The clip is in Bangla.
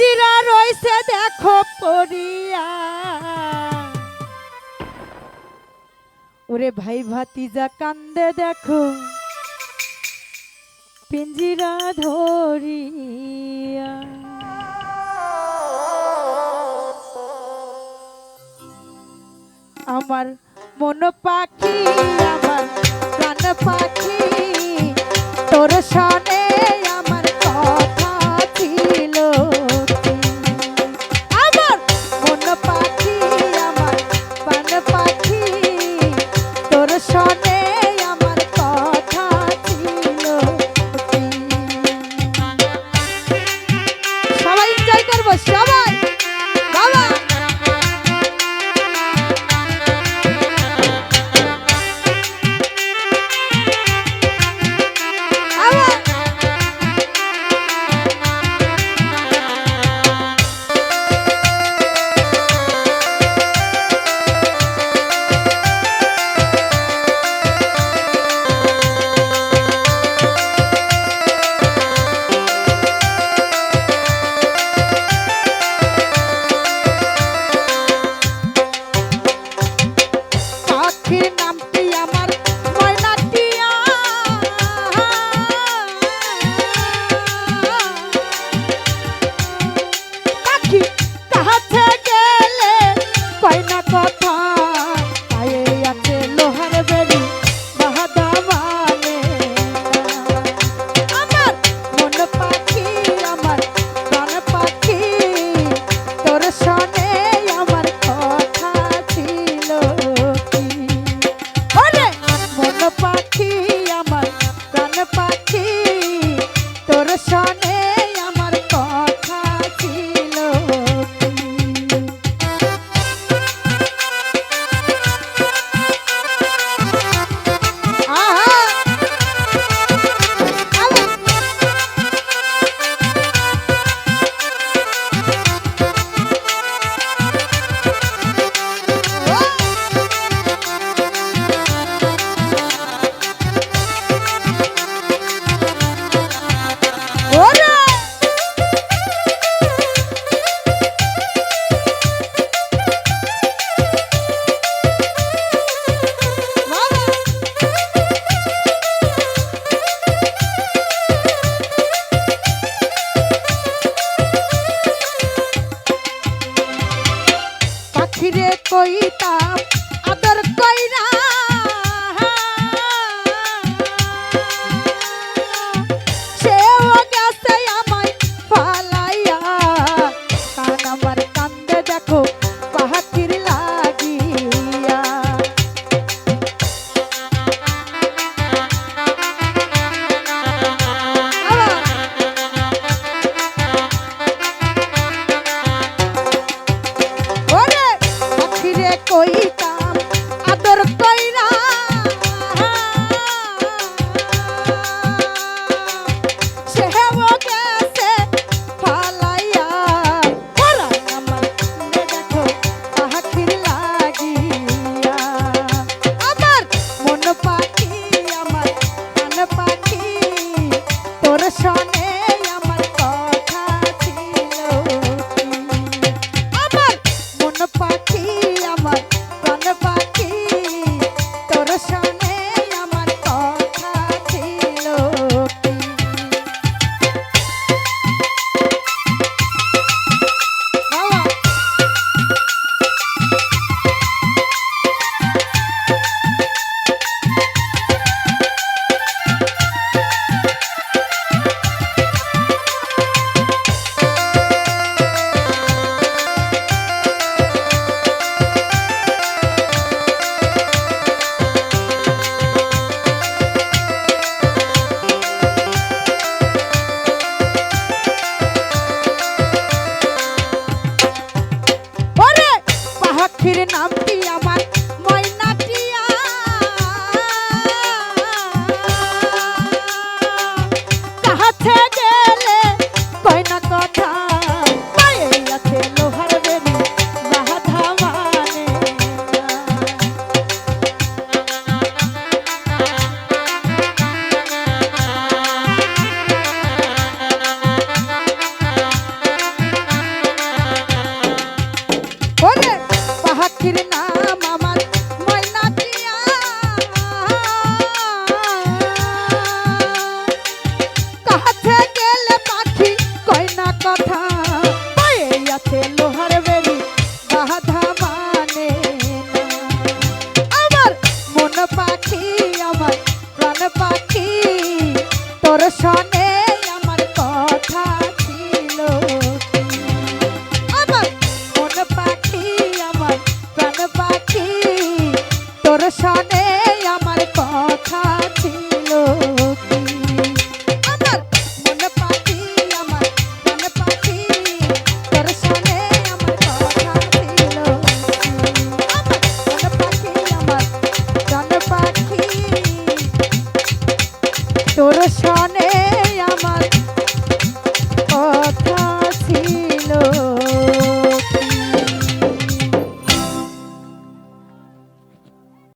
জিরা রয়েছে, দেখো পড়িয়া। ওরে ভাই ভাতিজা কান্দে দেখো, পিঞ্জিরা ধরিয়া। আমার মন পাখি, আমার প্রাণ পাখি, তোর সনে for strong. কইতাম 那。তোর সনে